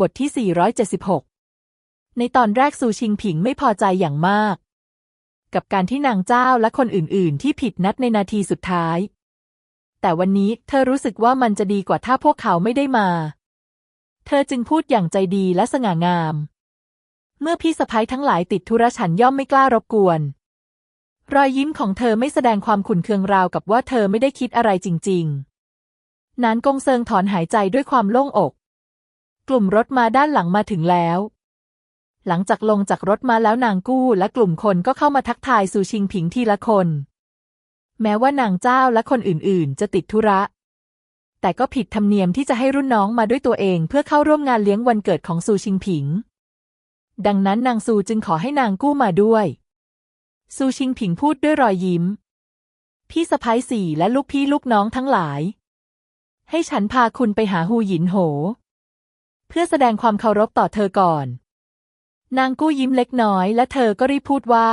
บทที่ 476 ในตอนแรกซูชิงผิงไม่พอใจอย่างมาก กับการที่นางเจ้าและคนอื่น ๆ ที่ผิดนัดในนาทีสุดท้าย แต่วันนี้เธอรู้สึกว่ามันจะดีกว่าถ้าพวกเขาไม่ได้มา เธอจึงพูดอย่างใจดีและสง่างาม เมื่อพี่สะพ้ยทั้งหลายติดธุระฉันย่อมไม่กล้ารบกวน รอยยิ้มของเธอไม่แสดงความขุ่นเคืองราวกับว่าเธอไม่ได้คิดอะไรจริง ๆ นานกงเซิงถอนหายใจด้วยความโล่งอก กลุ่มรถมาด้านหลังมาถึงแล้ว หลังจากลงจากรถมาแล้วนางกู้และกลุ่มคนก็เข้ามาทักทายซูชิงผิงทีละคน แม้ว่านางเจ้าและคนอื่นๆ จะติดธุระ แต่ก็ผิดธรรมเนียมที่จะให้รุ่นน้องมาด้วยตัวเองเพื่อเข้าร่วมงานเลี้ยงวันเกิดของซูชิงผิง ดังนั้นนางซูจึงขอให้นางกู้มาด้วย ซูชิงผิงพูดด้วยรอยยิ้ม พี่สะพ้ายสี่และลูกพี่ลูกน้องทั้งหลาย ให้ฉันพาคุณไปหาฮูหยินโห พื่อแสดงความเคารพต่อเธอก่อน นางกู้ยิ้มเล็กน้อย และเธอก็รีบพูดว่า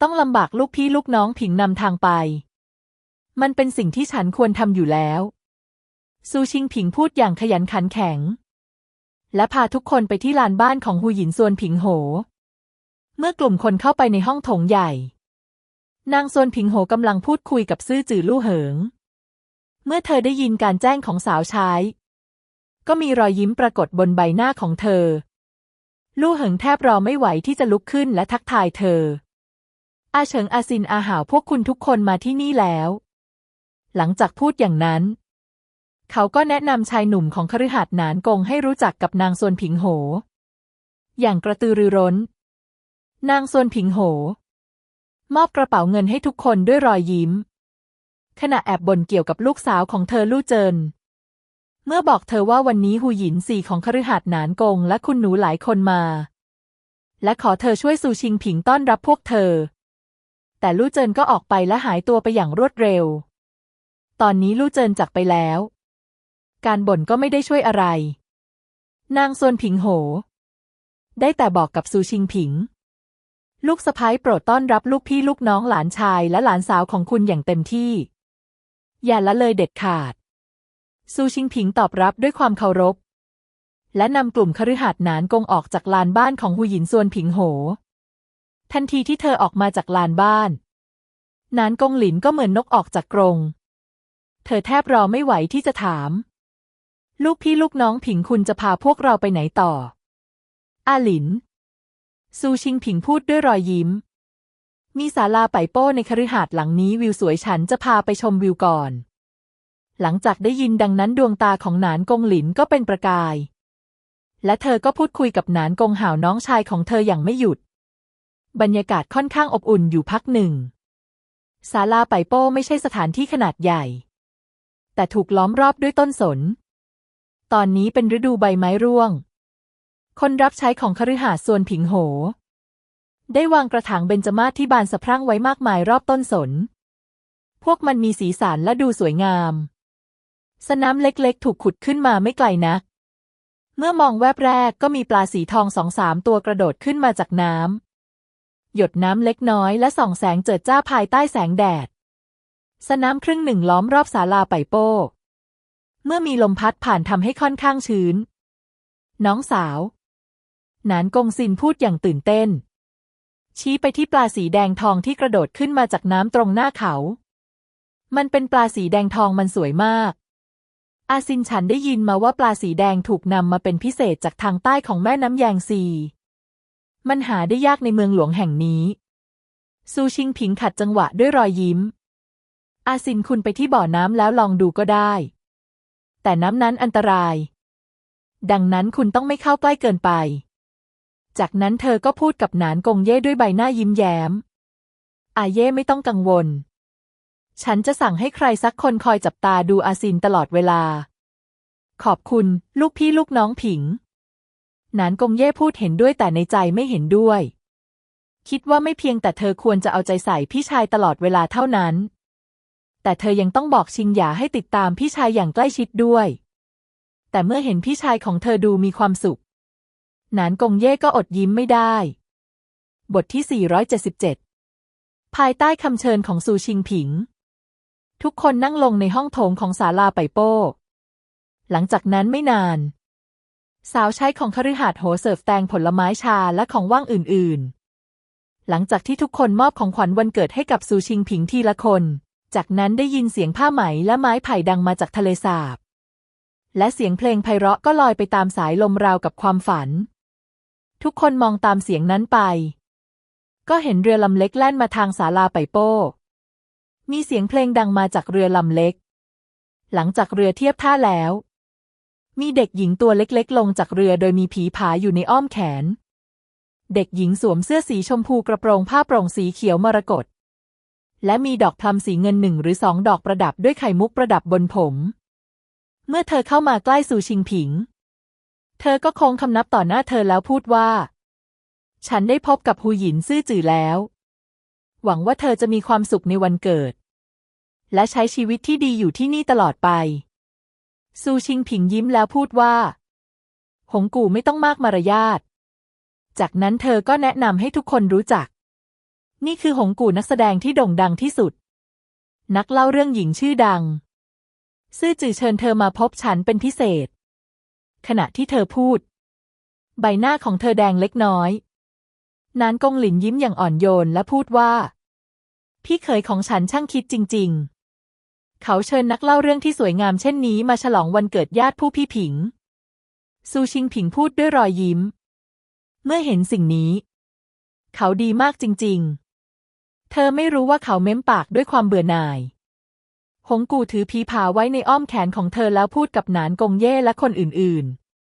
ต้องลำบากลูกพี่ลูกน้องผิงนำทางไป มันเป็นสิ่งที่ฉันควรทำอยู่แล้วซูชิงผิงพูดอย่างขยันขันแข็ง และพาทุกคนไปที่ลานบ้านของฮูหยินซวนผิงโห เมื่อกลุ่มคนเข้าไปในห้องโถงใหญ่ นางซวนผิงโหกำลังพูดคุยกับซื่อจือลู่เหิง เมื่อเธอได้ยินการแจ้งของสาวใช้ ก็มีรอยยิ้มปรากฏบนใบหน้าของเธอ ลู่เหิงแทบรอไม่ไหวที่จะลุกขึ้นและทักทายเธอ อาเฉิงอาซินอาหาวพวกคุณทุกคนมาที่นี่แล้ว หลังจากพูดอย่างนั้น เขาก็แนะนำชายหนุ่มของคฤหัสถ์นานกงให้รู้จักกับนางซวนผิงโห อย่างกระตือรือร้น นางซวนผิงโห มอบกระเป๋าเงินให้ทุกคนด้วยรอยยิ้ม ขณะแอบบ่นเกี่ยวกับลูกสาวของเธอลู่เจิน เมื่อบอกเธอว่าวันนี้หูหยินสี่ของคฤหัสถ์หนานกงและคุณหนูหลายคนมา และขอเธอช่วยซูชิงผิงต้อนรับพวกเธอ แต่ลู่เจินก็ออกไปและหายตัวไปอย่างรวดเร็ว ตอนนี้ลู่เจินจากไปแล้ว การบ่นก็ไม่ได้ช่วยอะไร นางซวนผิงโห ได้แต่บอกกับซูชิงผิง ลูกสะพ้ายโปรดต้อนรับลูกพี่ลูกน้องหลานชายและหลานสาวของคุณอย่างเต็มที่ อย่าละเลยเด็ดขาด ซูชิงผิงตอบรับด้วยความเคารพ และนำกลุ่มคฤหัสถ์หนานกงออกจากลานบ้านของหูหยินซวนผิงโห ทันทีที่เธอออกมาจากลานบ้านหนานกงหลินก็เหมือนนกออกจากกรง เธอแทบรอไม่ไหวที่จะถาม ลูกพี่ลูกน้องผิงคุณจะพาพวกเราไปไหนต่อ อาหลิน ซูชิงผิงพูดด้วยรอยยิ้ม มีศาลาไปโป้ในคฤหาสน์หลังนี้วิวสวยฉันจะพาไปชมวิวก่อน หลังจากได้ยินดังนั้นดวงตาของหนานกงหลินก็เป็นประกาย และเธอก็พูดคุยกับหนานกงหาวน้องชายของเธออย่างไม่หยุด บรรยากาศค่อนข้างอบอุ่นอยู่พักหนึ่งศาลาไปโป้ไม่ใช่สถานที่ขนาดใหญ่ แต่ถูกล้อมรอบด้วยต้นสน ตอนนี้เป็นฤดูใบไม้ร่วง คนรับใช้ของคฤหาสน์ส่วนผิงโห ได้วางกระถางเบญจมาศที่บานสะพรั่งไว้มากมายรอบต้นสน พวกมันมีสีสันและดูสวยงาม สนามเล็กๆ ถูกขุดขึ้นมาไม่ไกลนัก เมื่อมองแวบแรกก็มีปลาสีทองสองสามตัวกระโดดขึ้นมาจากน้ำหยดน้ำเล็กน้อยและส่องแสงเจิดจ้าภายใต้แสงแดด สนามครึ่งหนึ่งล้อมรอบศาลาไปโป้ เมื่อมีลมพัดผ่านทำให้ค่อนข้างชื้น น้องสาว หนานกงซินพูดอย่างตื่นเต้น ชี้ไปที่ปลาสีแดงทองที่กระโดดขึ้นมาจากน้ำตรงหน้าเขา มันเป็นปลาสีแดงทองมันสวยมาก อาซินฉันได้ยินมาว่าปลาสีแดงถูกนำมาเป็นพิเศษจากทางใต้ของแม่น้ำแยงซี มันหาได้ยากในเมืองหลวงแห่งนี้ ซูชิงผิงขัดจังหวะด้วยรอยยิ้ม อาซินคุณไปที่บ่อน้ำแล้วลองดูก็ได้ แต่น้ำนั้นอันตราย ดังนั้นคุณต้องไม่เข้าใกล้เกินไป จากนั้นเธอก็พูดกับหนานกงเย่ด้วยใบหน้ายิ้มแย้ม อาเย่ไม่ต้องกังวลฉันจะสั่งให้ใครสักคนคอยจับตาดูอาซินตลอดเวลา ขอบคุณ ลูกพี่ลูกน้องผิง หนานกงเย่พูดเห็นด้วยแต่ในใจไม่เห็นด้วย คิดว่าไม่เพียงแต่เธอควรจะเอาใจใส่พี่ชายตลอดเวลาเท่านั้น แต่เธอยังต้องบอกชิงหยาให้ติดตามพี่ชายอย่างใกล้ชิดด้วย แต่เมื่อเห็นพี่ชายของเธอดูมีความสุข หนานกงเย่ก็อดยิ้มไม่ได้ บทที่ 477 ภายใต้คำเชิญของซูชิงผิง ทุกคนนั่งลงในห้องโถงของศาลาไปโป้ หลังจากนั้นไม่นาน สาวใช้ของคฤหาสน์โหเสิร์ฟแตงผลไม้ชาและของว่างอื่นๆ หลังจากที่ทุกคนมอบของขวัญวันเกิดให้กับซูชิงผิงทีละคน จากนั้นได้ยินเสียงผ้าไหมและไม้ไผ่ดังมาจากทะเลสาบ และเสียงเพลงไพเราะก็ลอยไปตามสายลมราวกับความฝัน ทุกคนมองตามเสียงนั้นไป ก็เห็นเรือลำเล็กแล่นมาทางศาลาไปโป้มีเสียงเพลงดังมาจากเรือลำเล็ก หลังจากเรือเทียบท่าแล้ว มีเด็กหญิงตัวเล็กๆ ลงจากเรือโดยมีผีผาอยู่ในอ้อมแขน เด็กหญิงสวมเสื้อสีชมพูกระโปรงผ้าโปร่งสีเขียวมรกต และมีดอกพลัมสีเงินหนึ่งหรือสองดอกประดับด้วยไข่มุกประดับบนผม เมื่อเธอเข้ามาใกล้สู่ชิงผิง เธอก็คงคำนับต่อหน้าเธอแล้วพูดว่า ฉันได้พบกับหูหยินซื่อจื่อแล้ว หวังว่าเธอจะมีความสุขในวันเกิด และใช้ชีวิตที่ดีอยู่ที่นี่ตลอดไป ซูชิงผิงยิ้มแล้วพูดว่า หงกู่ไม่ต้องมากมารยาท จากนั้นเธอก็แนะนำให้ทุกคนรู้จัก นี่คือหงกู่นักแสดงที่โด่งดังที่สุด นักเล่าเรื่องหญิงชื่อดัง ซื่อจือเชิญเธอมาพบฉันเป็นพิเศษ ขณะที่เธอพูด ใบหน้าของเธอแดงเล็กน้อย นานกงหลินยิ้มอย่างอ่อนโยนและพูดว่า พี่เขยของฉันช่างคิดจริง ๆ เขาเชิญนักเล่าเรื่องที่สวยงามเช่นนี้มาฉลองวันเกิดญาติผู้พี่ผิง ซูชิงผิงพูดด้วยรอยยิ้ม เมื่อเห็นสิ่งนี้ เขาดีมากจริง ๆ เธอไม่รู้ว่าเขาเม้มปากด้วยความเบื่อหน่าย หงกูถือผีผาไว้ในอ้อมแขนของเธอแล้วพูดกับหนานกงเย่และคนอื่น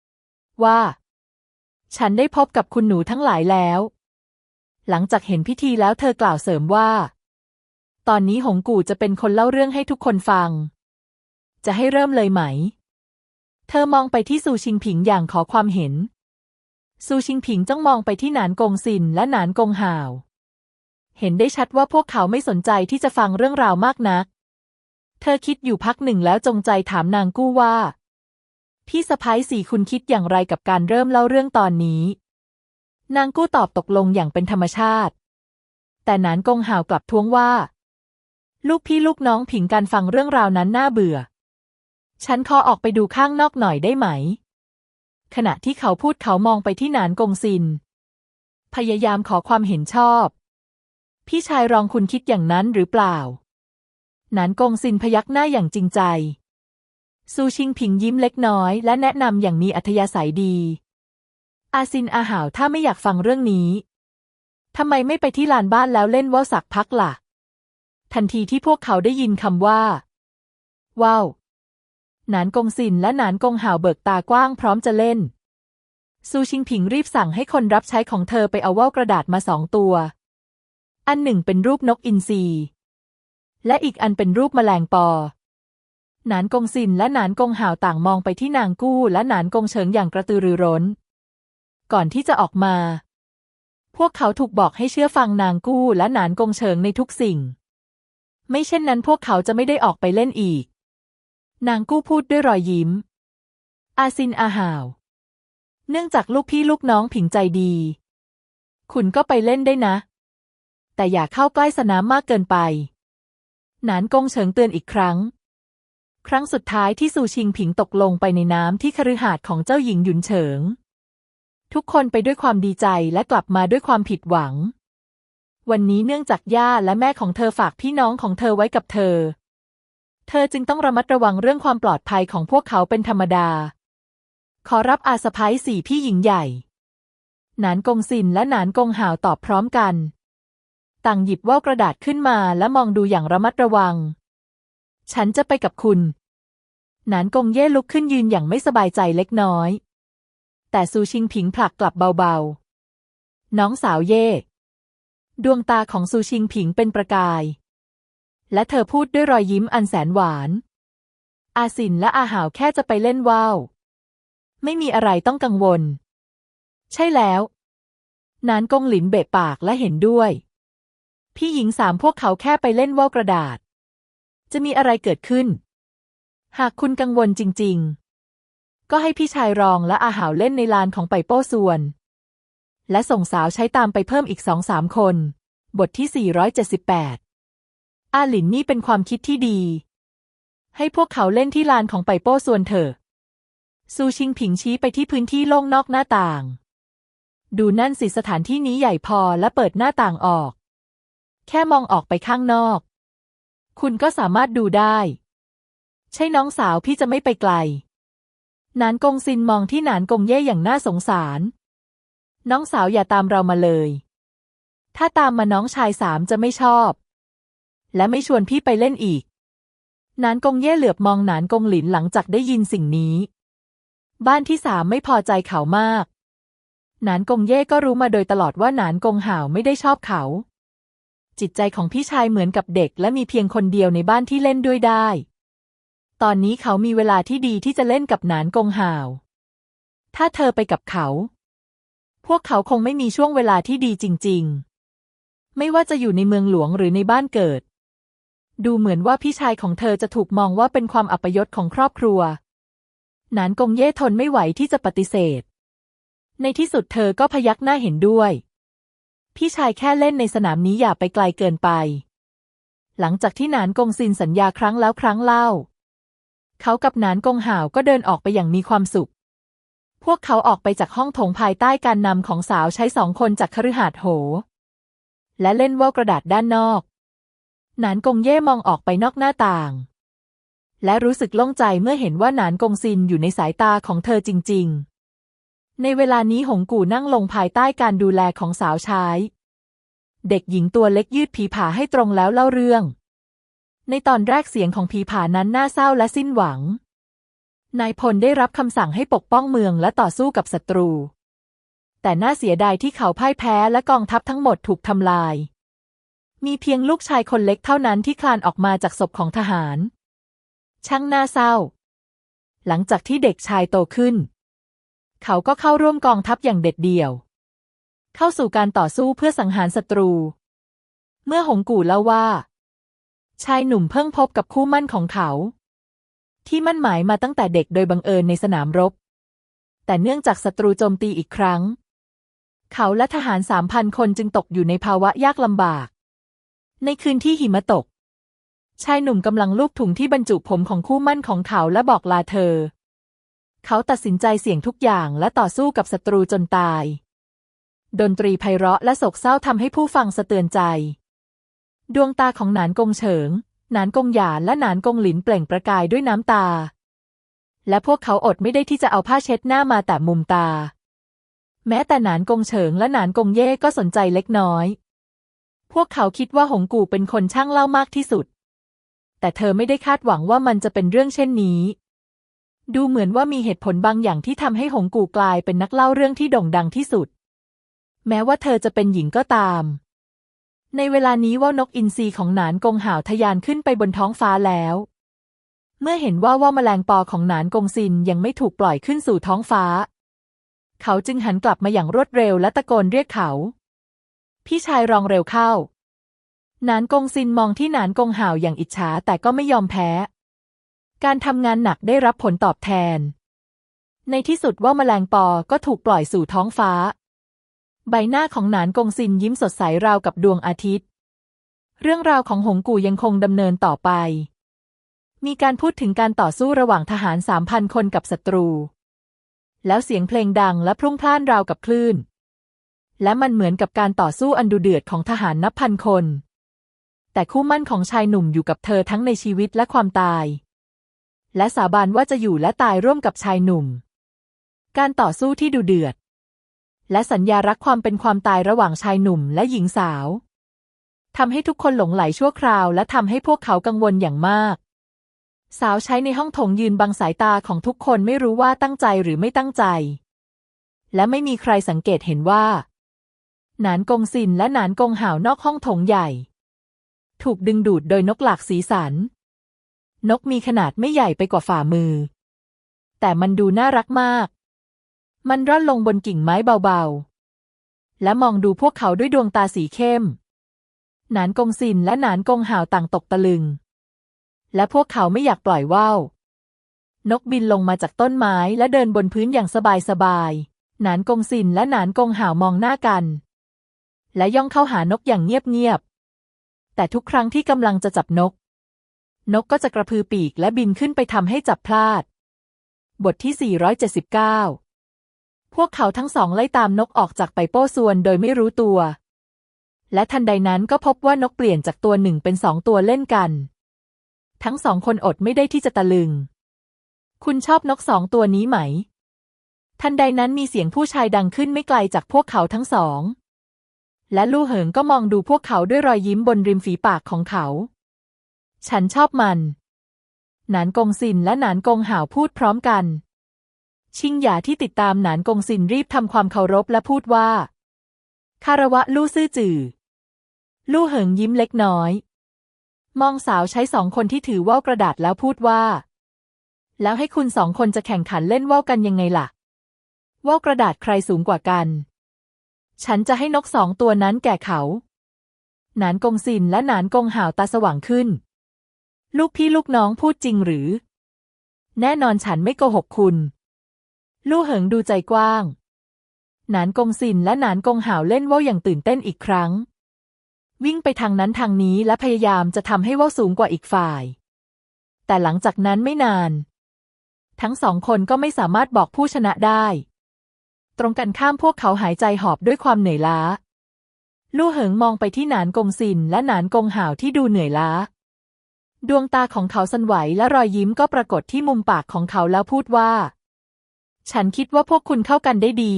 ๆ ว่า ฉันได้พบกับคุณหนูทั้งหลายแล้ว หลังจากเห็นพิธีแล้วเธอกล่าวเสริมว่า ตอนนี้หงกูจะเป็นคนเล่าเรื่องให้ทุกคนฟัง จะให้เริ่มเลยไหม เธอมองไปที่ซูชิงผิงอย่างขอความเห็น ซูชิงผิงจ้องมองไปที่หนานกงซินและหนานกงห่าว เห็นได้ชัดว่าพวกเขาไม่สนใจที่จะฟังเรื่องราวมากนัก เธอคิดอยู่พักหนึ่งแล้วจงใจถามนางกู้ว่า พี่สะพ้ายสี่คุณคิดอย่างไรกับการเริ่มเล่าเรื่องตอนนี้ นางกู้ตอบตกลงอย่างเป็นธรรมชาติ แต่หนานกงห่าวกลับท้วงว่า ลูกพี่ลูกน้องผิงการฟังเรื่องราวนั้นน่าเบื่อ ฉันขอออกไปดูข้างนอกหน่อยได้ไหม ขณะที่เขาพูดเขามองไปที่หนานกงซิน พยายามขอความเห็นชอบ พี่ชายรองคุณคิดอย่างนั้นหรือเปล่า หนานกงซินพยักหน้าอย่างจริงใจ ซูชิงผิงยิ้มเล็กน้อยและแนะนำอย่างมีอัธยาศัยดี อาซินอาหาวถ้าไม่อยากฟังเรื่องนี้ทำไมไม่ไปที่ลานบ้านแล้วเล่นว่าวสักพักล่ะ ทันทีที่พวกเขาได้ยินคำว่า ว้าว หนานกงซินและหนานกงห่าวเบิกตากว้างพร้อมจะเล่น ซูชิงผิงรีบสั่งให้คนรับใช้ของเธอไปเอาว่าวกระดาษมาสองตัว อันหนึ่งเป็นรูปนกอินทรีและอีกอันเป็นรูปแมลงปอ หนานกงซินและหนานกงห่าวต่างมองไปที่นางกู้และหนานกงเฉิงอย่างกระตือรือร้น ก่อนที่จะออกมา พวกเขาถูกบอกให้เชื่อฟังนางกู้และหนานกงเฉิงในทุกสิ่ง ไม่เช่นนั้นพวกเขาจะไม่ได้ออกไปเล่นอีก นางกู้พูดด้วยรอยยิ้ม อาซินอาหาว เนื่องจากลูกพี่ลูกน้องผิงใจดี คุณก็ไปเล่นได้นะ แต่อย่าเข้าใกล้สนามมากเกินไป หนานกงเฉิงเตือนอีกครั้ง ครั้งสุดท้ายที่ซูชิงผิงตกลงไปในน้ำที่คฤหาสน์ของเจ้าหญิงหยุนเฉิง ทุกคนไปด้วยความดีใจและกลับมาด้วยความผิดหวัง วันนี้เนื่องจากย่าและแม่ของเธอฝากพี่น้องของเธอไว้กับเธอ เธอจึงต้องระมัดระวังเรื่องความปลอดภัยของพวกเขาเป็นธรรมดา ขอรับอาสะพ้ายสี่พี่หญิงใหญ่ หนานกงซินและหนานกงห่าวตอบพร้อมกัน ต่างหยิบว่าวกระดาษขึ้นมาและมองดูอย่างระมัดระวัง ฉันจะไปกับคุณ หนานกงเย่ลุกขึ้นยืนอย่างไม่สบายใจเล็กน้อย แต่ซูชิงผิงผลักกลับเบาๆ น้องสาวเย่ ดวงตาของซูชิงผิงเป็นประกาย และเธอพูดด้วยรอยยิ้มอันแสนหวาน อาสินและอาหาวแค่จะไปเล่นว่าว ไม่มีอะไรต้องกังวล ใช่แล้ว นานกงหลินเบะปากและเห็นด้วย พี่หญิงสามพวกเขาแค่ไปเล่นว่าวกระดาษ จะมีอะไรเกิดขึ้น หากคุณกังวลจริง ๆ ก็ให้พี่ชายรองและอาหาวเล่นในลานของไปโป้ส่วน และส่งสาวใช้ตามไปเพิ่มอีกสองสามคน บทที่ 478 อาหลินนี่เป็นความคิดที่ดี ให้พวกเขาเล่นที่ลานของไปโป้ส่วนเถอะ ซูชิงผิงชี้ไปที่พื้นที่โล่งนอกหน้าต่าง ดูนั่นสิสถานที่นี้ใหญ่พอและเปิดหน้าต่างออก แค่มองออกไปข้างนอก คุณก็สามารถดูได้ ใช่น้องสาวพี่จะไม่ไปไกลหนานกงซินมองที่หนานกงเย่อย่างน่าสงสาร น้องสาวอย่าตามเรามาเลย ถ้าตามมาน้องชายสามจะไม่ชอบ และไม่ชวนพี่ไปเล่นอีก นานกงเย่เหลือบมองนานกงหลินหลังจากได้ยินสิ่งนี้ บ้านที่สามไม่พอใจเขามาก นานกงเย่ก็รู้มาโดยตลอดว่านานกงห่าวไม่ได้ชอบเขา จิตใจของพี่ชายเหมือนกับเด็ก และมีเพียงคนเดียวในบ้านที่เล่นด้วยได้ ตอนนี้เขามีเวลาที่ดีที่จะเล่นกับนานกงห่าว ถ้าเธอไปกับเขา พวกเขาคงไม่มีช่วงเวลาที่ดีจริง ๆ ไม่ว่าจะอยู่ในเมืองหลวงหรือในบ้านเกิด ดูเหมือนว่าพี่ชายของเธอจะถูกมองว่าเป็นความอัปยศของครอบครัว นานกงเย่ทนไม่ไหวที่จะปฏิเสธ ในที่สุดเธอก็พยักหน้าเห็นด้วย พี่ชายแค่เล่นในสนามนี้อย่าไปไกลเกินไป หลังจากที่นานกงซินสัญญาครั้งแล้วครั้งเล่า เขากับนานกงห่าวก็เดินออกไปอย่างมีความสุข พวกเขาออกไปจากห้องโถงภายใต้การนำของสาวใช้สองคนจากคฤหาสน์โห และเล่นว่าวกระดาษด้านนอก หนานกงเย่มองออกไปนอกหน้าต่าง และรู้สึกโล่งใจเมื่อเห็นว่าหนานกงซินอยู่ในสายตาของเธอจริง ๆ ในเวลานี้หงกู่นั่งลงภายใต้การดูแลของสาวใช้ เด็กหญิงตัวเล็กยืดผีผาให้ตรงแล้วเล่าเรื่อง ในตอนแรกเสียงของผีผานั้นน่าเศร้าและสิ้นหวัง นายพลได้รับคำสั่งให้ปกป้องเมืองและต่อสู้กับศัตรู แต่น่าเสียดายที่เขาพ่ายแพ้และกองทัพทั้งหมดถูกทำลาย มีเพียงลูกชายคนเล็กเท่านั้นที่คลานออกมาจากศพของทหาร ช่างน่าเศร้า หลังจากที่เด็กชายโตขึ้น เขาก็เข้าร่วมกองทัพอย่างเด็ดเดี่ยว เข้าสู่การต่อสู้เพื่อสังหารศัตรู เมื่อหงกู่เล่าว่า ชายหนุ่มเพิ่งพบกับคู่มั่นของเขา ที่มั่นหมายมาตั้งแต่เด็กโดยบังเอิญในสนามรบ แต่เนื่องจากศัตรูโจมตีอีกครั้ง เขาและทหารสามพันคนจึงตกอยู่ในภาวะยากลำบาก ในคืนที่หิมะตก ชายหนุ่มกำลังลูบถุงที่บรรจุผมของคู่มั่นของเขาและบอกลาเธอ เขาตัดสินใจเสี่ยงทุกอย่างและต่อสู้กับศัตรูจนตาย ดนตรีไพเราะและโศกเศร้าทำให้ผู้ฟังสะเตือนใจ ดวงตาของหนานกงเฉิง นานกงหยานและหนานกงหลินเปล่งประกายด้วยน้ำตา และพวกเขาอดไม่ได้ที่จะเอาผ้าเช็ดหน้ามาแต่มุมตา แม้แต่หนานกงเฉิงและหนานกงเย่ก็สนใจเล็กน้อย พวกเขาคิดว่าหงกูเป็นคนช่างเล่ามากที่สุด แต่เธอไม่ได้คาดหวังว่ามันจะเป็นเรื่องเช่นนี้ ดูเหมือนว่ามีเหตุผลบางอย่างที่ทำให้หงกูกลายเป็นนักเล่าเรื่องที่โด่งดังที่สุด แม้ว่าเธอจะเป็นหญิงก็ตาม ในเวลานี้ว่านกอินทรีของหนานกงหาวทยานขึ้นไปบนท้องฟ้าแล้ว เมื่อเห็นว่าว่าแมลงปอของหนานกงซินยังไม่ถูกปล่อยขึ้นสู่ท้องฟ้า เขาจึงหันกลับมาอย่างรวดเร็วและตะโกนเรียกเขา พี่ชายรองเร็วเข้า หนานกงซินมองที่หนานกงหาวอย่างอิจฉาแต่ก็ไม่ยอมแพ้ การทำงานหนักได้รับผลตอบแทน ในที่สุดว่าแมลงปอก็ถูกปล่อยสู่ท้องฟ้า ใบหน้าของหนานกงซินยิ้มสดใสราวกับดวงอาทิตย์ เรื่องราวของหงกู่ยังคงดำเนินต่อไป มีการพูดถึงการต่อสู้ระหว่างทหารสามพันคนกับศัตรู แล้วเสียงเพลงดังและพรุ่งพล่านราวกับคลื่น และมันเหมือนกับการต่อสู้อันดุเดือดของทหารนับพันคน แต่คู่มั่นของชายหนุ่มอยู่กับเธอทั้งในชีวิตและความตาย และสาบานว่าจะอยู่และตายร่วมกับชายหนุ่ม การต่อสู้ที่ดุเดือด และสัญญารักความเป็นความตายระหว่างชายหนุ่มและหญิงสาวทำให้ทุกคนหลงไหลชั่วคราวและทำให้พวกเขากังวลอย่างมาก สาวใช้ในห้องโถงยืนบังสายตาของทุกคนไม่รู้ว่าตั้งใจหรือไม่ตั้งใจ และไม่มีใครสังเกตเห็นว่า หนานกงซินและหนานกงหาวนอกห้องโถงใหญ่ ถูกดึงดูดโดยนกหลากสีสัน นกมีขนาดไม่ใหญ่ไปกว่าฝ่ามือ แต่มันดูน่ารักมาก มันร่อนลงบนกิ่งไม้เบาๆ และมองดูพวกเขาด้วยดวงตาสีเข้ม หนานกงซินและหนานกงห่าวต่างตกตะลึง และพวกเขาไม่อยากปล่อยว่าว นกบินลงมาจากต้นไม้และเดินบนพื้นอย่างสบายๆ หนานกงซินและหนานกงห่าวมองหน้ากัน และย่องเข้าหานกอย่างเงียบๆ แต่ทุกครั้งที่กำลังจะจับนก นกก็จะกระพือปีกและบินขึ้นไปทำให้จับพลาด บทที่ 479 พวกเขาทั้งสองไล่ตามนกออกจากไปโป้ส่วนโดยไม่รู้ตัว และทันใดนั้นก็พบว่านกเปลี่ยนจากตัวหนึ่งเป็นสองตัวเล่นกัน ทั้งสองคนอดไม่ได้ที่จะตะลึง คุณชอบนกสองตัวนี้ไหม ทันใดนั้นมีเสียงผู้ชายดังขึ้นไม่ไกลจากพวกเขาทั้งสอง และลู่เหิงก็มองดูพวกเขาด้วยรอยยิ้มบนริมฝีปากของเขา ฉันชอบมัน หนานกงซินและหนานกงหาวพูดพร้อมกัน ชิงหยาที่ติดตามหนานกงซินรีบทำความเคารพและพูดว่า คารวะลู่ซื่อจื่อ ลู่เหิงยิ้มเล็กน้อย มองสาวใช้สองคนที่ถือว่าวกระดาษแล้วพูดว่า แล้วให้คุณสองคนจะแข่งขันเล่นว่าวกันยังไงล่ะ ว่าวกระดาษใครสูงกว่ากัน ฉันจะให้นกสองตัวนั้นแก่เขา หนานกงซินและหนานกงห่าวตาสว่างขึ้น ลูกพี่ลูกน้องพูดจริงหรือ แน่นอนฉันไม่โกหกคุณ ลู่เหิงดูใจกว้าง หนานกงซินและหนานกงหาวเล่นว่าวอย่างตื่นเต้นอีกครั้ง วิ่งไปทางนั้นทางนี้และพยายามจะทำให้ว่าวสูงกว่าอีกฝ่าย แต่หลังจากนั้นไม่นาน ทั้งสองคนก็ไม่สามารถบอกผู้ชนะได้ ตรงกันข้ามพวกเขาหายใจหอบด้วยความเหนื่อยล้า ลู่เหิงมองไปที่หนานกงซินและหนานกงหาวที่ดูเหนื่อยล้า ดวงตาของเขาสั่นไหวและรอยยิ้มก็ปรากฏที่มุมปากของเขาแล้วพูดว่า ฉันคิดว่าพวกคุณเข้ากันได้ดี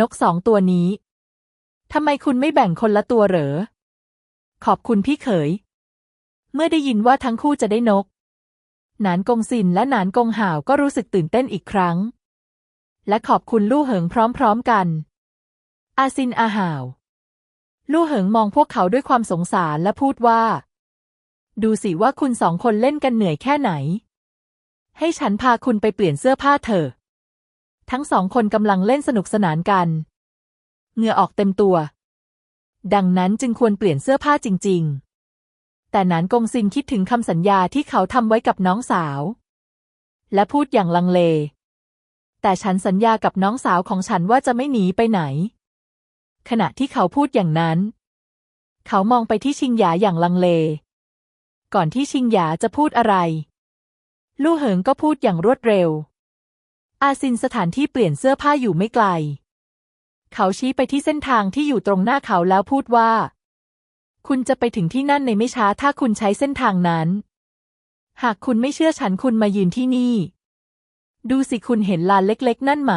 นกสองตัวนี้ ทำไมคุณไม่แบ่งคนละตัวเหรอ ขอบคุณพี่เขย เมื่อได้ยินว่าทั้งคู่จะได้นก หนานกงซินและหนานกงห่าวก็รู้สึกตื่นเต้นอีกครั้ง และขอบคุณลู่เหิงพร้อมๆกัน อาซินอาห่าว ลู่เหิงมองพวกเขาด้วยความสงสารและพูดว่าดูสิว่าคุณสองคนเล่นกันเหนื่อยแค่ไหน ให้ฉันพาคุณไปเปลี่ยนเสื้อผ้าเถอะ ทั้งสองคนกำลังเล่นสนุกสนานกัน เหงื่อออกเต็มตัว ดังนั้นจึงควรเปลี่ยนเสื้อผ้าจริง ๆ แต่หนานกงซินคิดถึงคำสัญญาที่เขาทำไว้กับน้องสาว และพูดอย่างลังเล แต่ฉันสัญญากับน้องสาวของฉันว่าจะไม่หนีไปไหน ขณะที่เขาพูดอย่างนั้น เขามองไปที่ชิงหยาอย่างลังเล ก่อนที่ชิงหยาจะพูดอะไร ลู่เหิงก็พูดอย่างรวดเร็ว อาซินสถานที่เปลี่ยนเสื้อผ้าอยู่ไม่ไกล เขาชี้ไปที่เส้นทางที่อยู่ตรงหน้าเขาแล้วพูดว่า คุณจะไปถึงที่นั่นในไม่ช้าถ้าคุณใช้เส้นทางนั้น หากคุณไม่เชื่อฉันคุณมายืนที่นี่ ดูสิคุณเห็นลานเล็กๆ นั่นไหม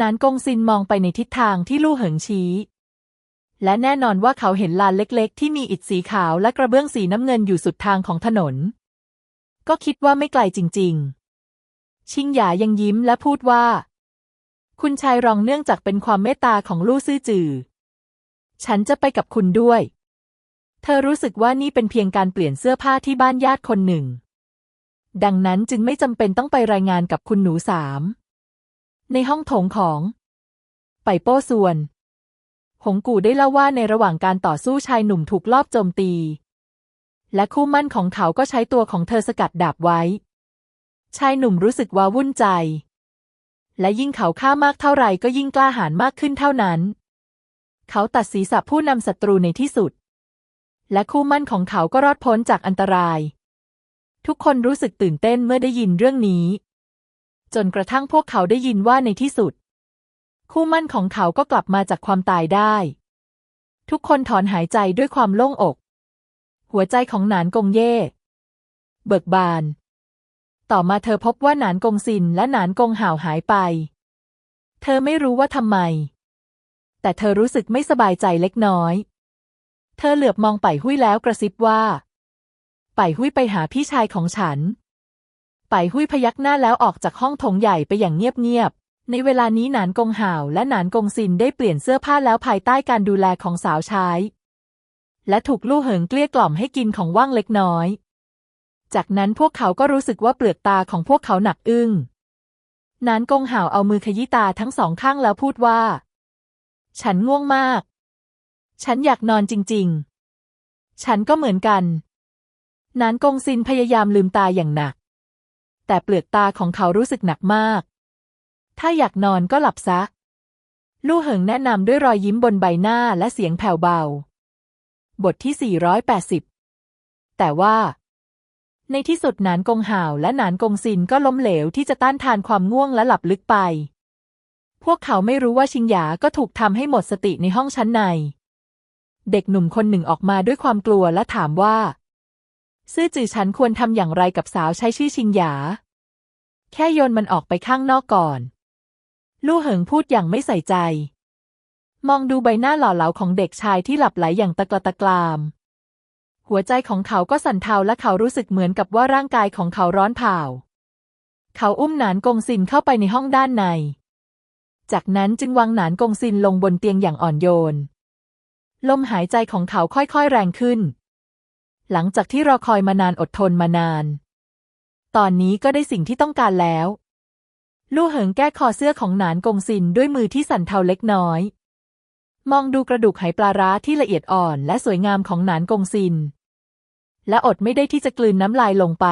นานกงซินมองไปในทิศทางที่ลู่เหิงชี้และแน่นอนว่าเขาเห็นลานเล็กๆ ที่มีอิฐสีขาวและกระเบื้องสีน้ำเงินอยู่สุดทางของถนน ก็คิดว่าไม่ไกลจริง ๆ ชิงหยายังยิ้มและพูดว่า คุณชายรองเนื่องจากเป็นความเมตตาของลู่ซื่อจือ ฉันจะไปกับคุณด้วย เธอรู้สึกว่านี่เป็นเพียงการเปลี่ยนเสื้อผ้าที่บ้านญาติคนหนึ่ง ดังนั้นจึงไม่จำเป็นต้องไปรายงานกับคุณหนูสาม ในห้องโถงของ ไปโป้ส่วน หงกู่ได้เล่าว่าในระหว่างการต่อสู้ชายหนุ่มถูกลอบโจมตี และคู่มั่นของเขาก็ใช้ตัวของเธอสกัดดาบไว้ ชายหนุ่มรู้สึกว่าวุ่นใจ และยิ่งเขาฆ่ามากเท่าไหร่ก็ยิ่งกล้าหาญมากขึ้นเท่านั้น เขาตัดศีรษะผู้นำศัตรูในที่สุด และคู่มั่นของเขาก็รอดพ้นจากอันตราย ทุกคนรู้สึกตื่นเต้นเมื่อได้ยินเรื่องนี้ จนกระทั่งพวกเขาได้ยินว่าในที่สุด คู่มั่นของเขาก็กลับมาจากความตายได้ ทุกคนถอนหายใจด้วยความโล่งอก หัวใจของหนานกงเย่ เบิกบาน ต่อมาเธอพบว่าหนานกงซินและหนานกงห่าวหายไป เธอไม่รู้ว่าทำไม แต่เธอรู้สึกไม่สบายใจเล็กน้อย เธอเหลือบมองไปหุ้ยแล้วกระซิบว่า ไปหุ้ยไปหาพี่ชายของฉัน ไปหุ้ยพยักหน้าแล้วออกจากห้องโถงใหญ่ไปอย่างเงียบๆ ในเวลานี้หนานกงห่าวและหนานกงซินได้เปลี่ยนเสื้อผ้าแล้วภายใต้การดูแลของสาวใช้ และถูกลู่เหิงเกลี้ยกล่อมให้กินของว่างเล็กน้อย จากนั้นพวกเขาก็รู้สึกว่าเปลือกตาของพวกเขาหนักอึ้งนานกงห่าวเอามือขยี้ตาทั้งสองข้างแล้วพูดว่า ฉันง่วงมาก ฉันอยากนอนจริง ๆ ฉันก็เหมือนกัน นานกงซินพยายามลืมตาอย่างหนัก แต่เปลือกตาของเขารู้สึกหนักมาก ถ้าอยากนอนก็หลับซะ ลู่เหิงแนะนำด้วยรอยยิ้มบนใบหน้าและเสียงแผ่วเบา บทที่ 480 แต่ว่า ในที่สุดหนานกงหาวและหนานกงซินก็ล้มเหลวที่จะต้านทานความง่วงและหลับลึกไป พวกเขาไม่รู้ว่าชิงหยาก็ถูกทำให้หมดสติในห้องชั้นใน เด็กหนุ่มคนหนึ่งออกมาด้วยความกลัวและถามว่า ซื่อจือฉันควรทำอย่างไรกับสาวใช้ชื่อชิงหยา แค่โยนมันออกไปข้างนอกก่อน ลู่เหิงพูดอย่างไม่ใส่ใจ มองดูใบหน้าหล่อเหลาของเด็กชายที่หลับไหลอย่างตะกละตะกราม หัวใจของเขาก็สั่นเทาและเขารู้สึกเหมือนกับว่าร่างกายของเขาร้อนเผาเขาอุ้มหนานกงซินเข้าไปในห้องด้านใน จากนั้นจึงวางหนานกงซินลงบนเตียงอย่างอ่อนโยน ลมหายใจของเขาค่อยๆแรงขึ้น หลังจากที่รอคอยมานานอดทนมานาน ตอนนี้ก็ได้สิ่งที่ต้องการแล้ว ลู่เหิงแก้คอเสื้อของหนานกงซินด้วยมือที่สั่นเทาเล็กน้อย มองดูกระดูกไหปลาร้าที่ละเอียดอ่อนและสวยงามของหนานกงซิน และอดไม่ได้ที่จะกลืนน้ำลายลงไป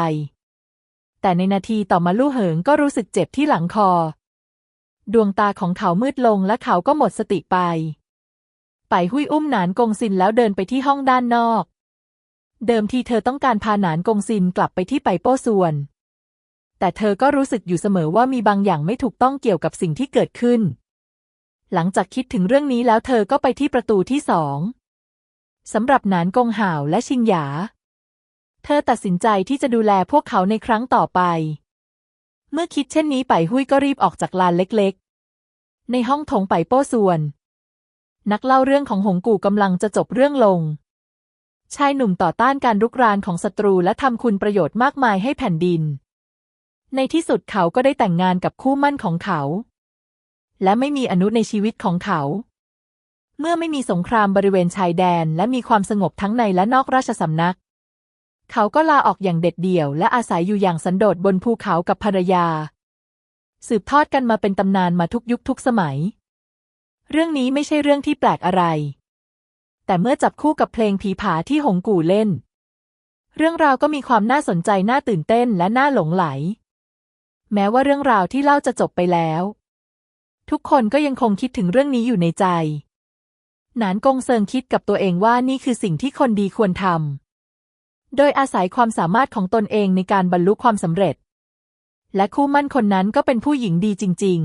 แต่ในนาทีต่อมาลู่เหิงก็รู้สึกเจ็บที่หลังคอ ดวงตาของเขามืดลงและเขาก็หมดสติไป ไปหุยอุ้มหนานกงซินแล้วเดินไปที่ห้องด้านนอก เดิมทีเธอต้องการพาหนานกงซินกลับไปที่ไปโป้ส่วน แต่เธอก็รู้สึกอยู่เสมอว่ามีบางอย่างไม่ถูกต้องเกี่ยวกับสิ่งที่เกิดขึ้น หลังจากคิดถึงเรื่องนี้แล้วเธอก็ไปที่ประตูที่สองสำหรับหนานกงห่าวและชิงหยา เธอตัดสินใจที่จะดูแลพวกเขาในครั้งต่อไป เมื่อคิดเช่นนี้ไปหุยก็รีบออกจากลานเล็กๆ ในห้องถงไปโป้ส่วน นักเล่าเรื่องของหงกู่กำลังจะจบเรื่องลง ชายหนุ่มต่อต้านการรุกรานของศัตรูและทำคุณประโยชน์มากมายให้แผ่นดิน ในที่สุดเขาก็ได้แต่งงานกับคู่มั่นของเขา และไม่มีอนุในชีวิตของเขา เมื่อไม่มีสงครามบริเวณชายแดนและมีความสงบทั้งในและนอกราชสำนัก เขาก็ลาออกอย่างเด็ดเดี่ยว และอาศัยอยู่อย่างสันโดษบนภูเขากับภรรยา สืบทอดกันมาเป็นตำนานมาทุกยุคทุกสมัย เรื่องนี้ไม่ใช่เรื่องที่แปลกอะไร แต่เมื่อจับคู่กับเพลงผีผาที่หงกู่เล่น เรื่องราวก็มีความน่าสนใจน่าตื่นเต้นและน่าหลงไหล แม้ว่าเรื่องราวที่เล่าจะจบไปแล้ว ทุกคนก็ยังคงคิดถึงเรื่องนี้อยู่ในใจ หนานกงเซิงคิดกับตัวเองว่านี่คือสิ่งที่คนดีควรทำ โดยอาศัยความสามารถของตนเองในการบรรลุความสำเร็จ และคู่มั่นคนนั้นก็เป็นผู้หญิงดีจริง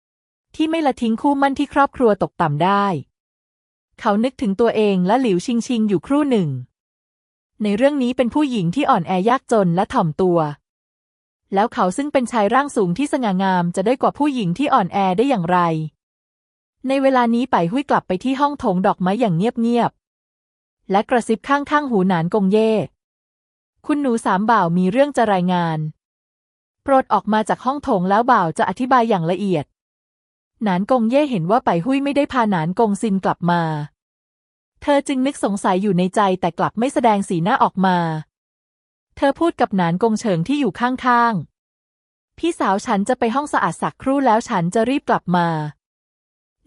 ๆ ที่ไม่ละทิ้งคู่มั่นที่ครอบครัวตกต่ำได้ เขานึกถึงตัวเองและหลิวชิงชิงอยู่ครู่หนึ่ง ในเรื่องนี้เป็นผู้หญิงที่อ่อนแอยากจนและถ่อมตัว แล้วเขาซึ่งเป็นชายร่างสูงที่สง่างามจะได้กว่าผู้หญิงที่อ่อนแอได้อย่างไร ในเวลานี้ไปหุ้ยกลับไปที่ห้องโถงดอกไม้อย่างเงียบๆ และกระซิบข้างๆ หูหนานกงเย่ คุณหนูสามบ่าวมีเรื่องจะรายงาน โปรดออกมาจากห้องโถงแล้วบ่าวจะอธิบายอย่างละเอียด หนานกงเย่เห็นว่าไปหุ้ยไม่ได้พาหนานกงซินกลับมา เธอจึงนึกสงสัยอยู่ในใจแต่กลับไม่แสดงสีหน้าออกมา เธอพูดกับหนานกงเฉิงที่อยู่ข้างๆ พี่สาวฉันจะไปห้องสะอาดสักครู่แล้วฉันจะรีบกลับมา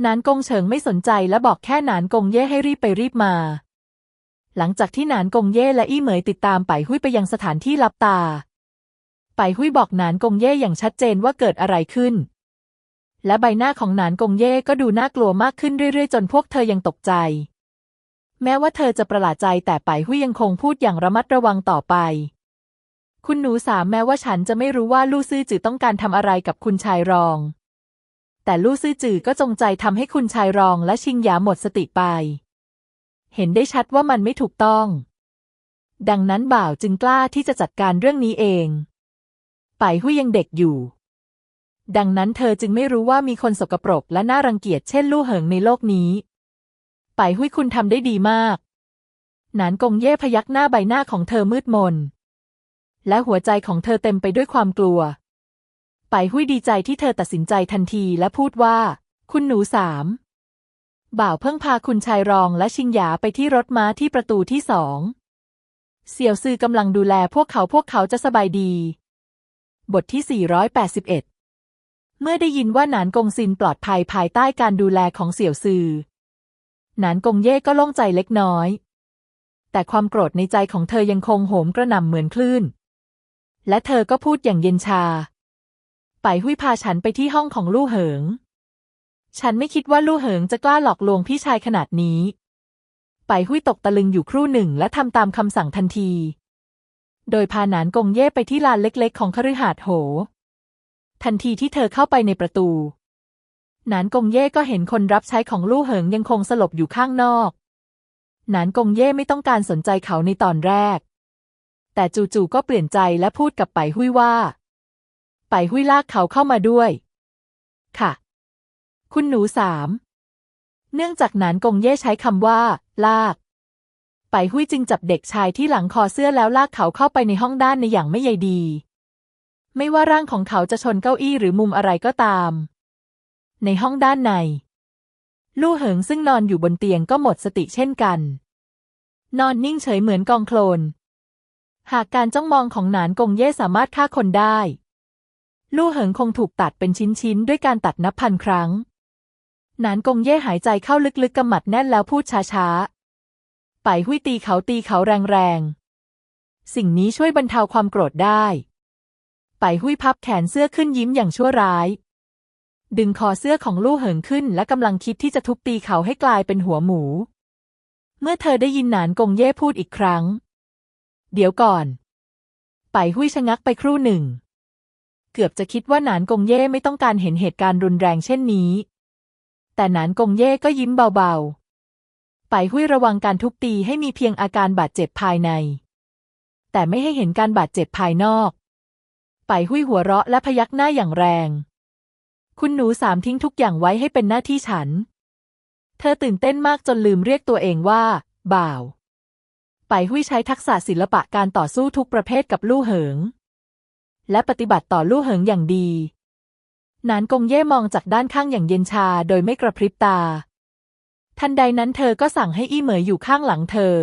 หนานกงเฉิงไม่สนใจและบอกแค่หนานกงเย่ให้รีบไปรีบมา หลังจากที่หนานกงเย่และอี้เหมยติดตามไปหุ้ยไปยังสถานที่ลับตา ไปหุ้ยบอกหนานกงเย่อย่างชัดเจนว่าเกิดอะไรขึ้น และใบหน้าของหนานกงเย่ก็ดูน่ากลัวมากขึ้นเรื่อยๆ จนพวกเธอยังตกใจ แม้ว่าเธอจะประหลาดใจแต่ไปหุ้ยยังคงพูดอย่างระมัดระวังต่อไป คุณหนูสามแม้ว่าฉันจะไม่รู้ว่าลู่ซื่อจือต้องการทำอะไรกับคุณชายรอง แต่ลู่ซื่อจือก็จงใจทำให้คุณชายรองและชิงหยาหมดสติไป เห็นได้ชัดว่ามันไม่ถูกต้อง ดังนั้นบ่าวจึงกล้าที่จะจัดการเรื่องนี้เอง ไปหุยยังเด็กอยู่ ดังนั้นเธอจึงไม่รู้ว่ามีคนสกปรกและน่ารังเกียจเช่นลู่เหิงในโลกนี้ ไปหุยคุณทำได้ดีมาก หนานกงเย่พยักหน้าใบหน้าของเธอมืดมน และหัวใจของเธอเต็มไปด้วยความกลัว ไปหุยดีใจที่เธอตัดสินใจทันทีและพูดว่า คุณหนูสามบ่าวเพิ่งพาคุณชายรองและชิงหยาไปที่รถม้าที่ประตูที่สองเสี่ยวซือกำลังดูแลพวกเขาพวกเขาจะสบายดี บทที่ 481 เมื่อได้ยินว่าหนานกงซินปลอดภัยภายใต้การดูแลของเสี่ยวซือหนานกงเย่ก็โล่งใจเล็กน้อย แต่ความโกรธในใจของเธอยังคงโหมกระหน่ำเหมือนคลื่น และเธอก็พูดอย่างเย็นชา ไปหุยพาฉันไปที่ห้องของลู่เหิง ฉันไม่คิดว่าลู่เหิงจะกล้าหลอกลวงพี่ชายขนาดนี้ ไปหุยตกตะลึงอยู่ครู่หนึ่งและทำตามคำสั่งทันที โดยพาหนานกงเย่ไปที่ลานเล็กๆ ของคฤหาสน์โห ทันทีที่เธอเข้าไปในประตู หนานกงเย่ก็เห็นคนรับใช้ของลู่เหิงยังคงสลบอยู่ข้างนอก หนานกงเย่ไม่ต้องการสนใจเขาในตอนแรก แต่จู่ๆก็เปลี่ยนใจและพูดกับไปหุยว่า ไปหุยลากเขาเข้ามาด้วย ค่ะ คุณหนูสาม เนื่องจากนานกงเย่ใช้คำว่า ลาก ไปหุยจึงจับเด็กชายที่หลังคอเสื้อแล้วลากเขาเข้าไปในห้องด้านในอย่างไม่ใยดี ไม่ว่าร่างของเขาจะชนเก้าอี้หรือมุมอะไรก็ตาม ในห้องด้านใน ลู่เหิงซึ่งนอนอยู่บนเตียงก็หมดสติเช่นกัน นอนนิ่งเฉยเหมือนกองโคลน หากการจ้องมองของหนานกงเย่สามารถฆ่าคนได้ ลู่เหิงคงถูกตัดเป็นชิ้นๆ ด้วยการตัดนับพันครั้ง หนานกงเย่หายใจเข้าลึกๆกำหมัดแน่นแล้วพูดช้าๆ ไปหุยตีเขาตีเขาแรงๆ สิ่งนี้ช่วยบรรเทาความโกรธได้ ไปหุยพับแขนเสื้อขึ้นยิ้มอย่างชั่วร้าย ดึงคอเสื้อของลู่เหิงขึ้นและกำลังคิดที่จะทุบตีเขาให้กลายเป็นหัวหมู เมื่อเธอได้ยินหนานกงเย่พูดอีกครั้ง เดี๋ยวก่อน ไปหุยชะงักไปครู่หนึ่ง เกือบจะคิดว่าหนานกงเย่ไม่ต้องการเห็นเหตุการณ์รุนแรงเช่นนี้ แต่หนานกงเย่ก็ยิ้มเบาๆ ไปหุยระวังการทุบตีให้มีเพียงอาการบาดเจ็บภายใน แต่ไม่ให้เห็นการบาดเจ็บภายนอก ไปหุยหัวเราะและพยักหน้าอย่างแรง คุณหนูสามทิ้งทุกอย่างไว้ให้เป็นหน้าที่ฉัน เธอตื่นเต้นมากจนลืมเรียกตัวเองว่า บ่าว ไปหุยใช้ทักษะศิลปะการต่อสู้ทุกประเภทกับลู่เหิง และปฏิบัติต่อลู่เหิงอย่างดีนานกงเย่มองจากด้านข้างอย่างเย็นชาโดยไม่กระพริบตา ทันใดนั้นเธอก็สั่งให้อี้เหมยอยู่ข้างหลังเธอ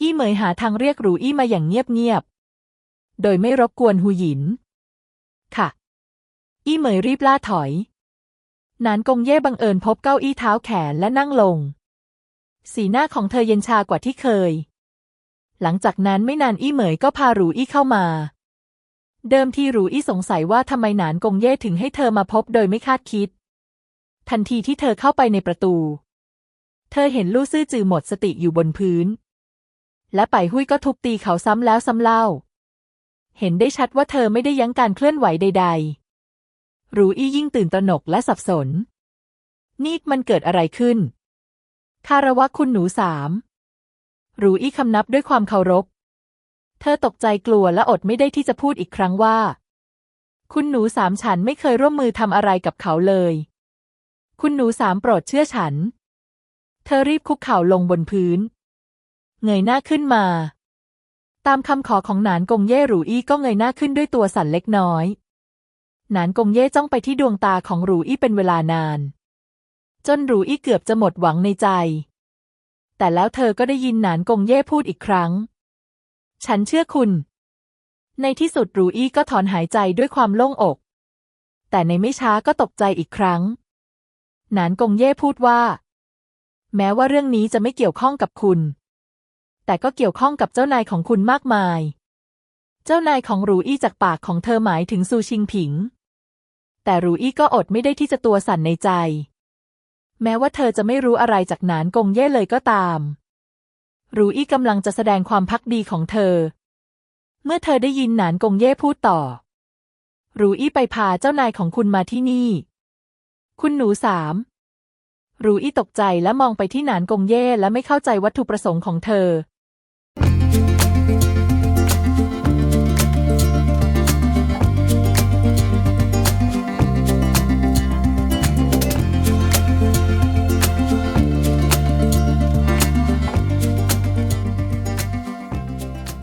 อี้เหมยหาทางเรียกหรูอี้มาอย่างเงียบๆ โดยไม่รบกวนหูหยิน ค่ะ อี้เหมยรีบล่าถอย นานกงเย่บังเอิญพบเก้าอี้เท้าแขนและนั่งลง สีหน้าของเธอเย็นชากว่าที่เคย หลังจากนั้นไม่นานอี้เหมยก็พาหรูอี้เข้ามา เดิมทีหรูอี้สงสัยว่าทำไมหนานกงเย่ถึงให้เธอมาพบโดยไม่คาดคิด ทันทีที่เธอเข้าไปในประตู เธอเห็นลู่ซื่อจือหมดสติอยู่บนพื้น และไปหุยก็ทุบตีเขาซ้ำแล้วซ้ำเล่า เห็นได้ชัดว่าเธอไม่ได้ยั้งการเคลื่อนไหวใด ๆ หรูอี้ยิ่งตื่นตระหนกและสับสน นี่มันเกิดอะไรขึ้น คารวะคุณหนูสาม หรูอี้คำนับด้วยความเคารพ เธอตกใจกลัวและอดไม่ได้ที่จะพูดอีกครั้งว่า คุณหนูสามฉันไม่เคยร่วมมือทำอะไรกับเขาเลย คุณหนูสามโปรดเชื่อฉัน เธอรีบคุกเข่าลงบนพื้น เงยหน้าขึ้นมา ตามคำขอของหนานกงเย่หรูอี้ก็เงยหน้าขึ้นด้วยตัวสั่นเล็กน้อยหนานกงเย่จ้องไปที่ดวงตาของหรูอี้เป็นเวลานาน จนหรูอี้เกือบจะหมดหวังในใจ แต่แล้วเธอก็ได้ยินหนานกงเย่พูดอีกครั้ง ฉันเชื่อคุณ ในที่สุดรูอี้ก็ถอนหายใจด้วยความโล่งอก แต่ในไม่ช้าก็ตกใจอีกครั้ง หนานกงเย่พูดว่า แม้ว่าเรื่องนี้จะไม่เกี่ยวข้องกับคุณ แต่ก็เกี่ยวข้องกับเจ้านายของคุณมากมาย เจ้านายของรูอี้จากปากของเธอหมายถึงซูชิงผิง แต่รูอี้ก็อดไม่ได้ที่จะตัวสั่นในใจ แม้ว่าเธอจะไม่รู้อะไรจากหนานกงเย่เลยก็ตาม รูอี้กำลังจะแสดงความพักดีของเธอ เมื่อเธอได้ยินหนานกงเย่พูดต่อ รูอี้ไปพาเจ้านายของคุณมาที่นี่ คุณหนูสาม รูอี้ตกใจและมองไปที่หนานกงเย่และไม่เข้าใจวัตถุประสงค์ของเธอ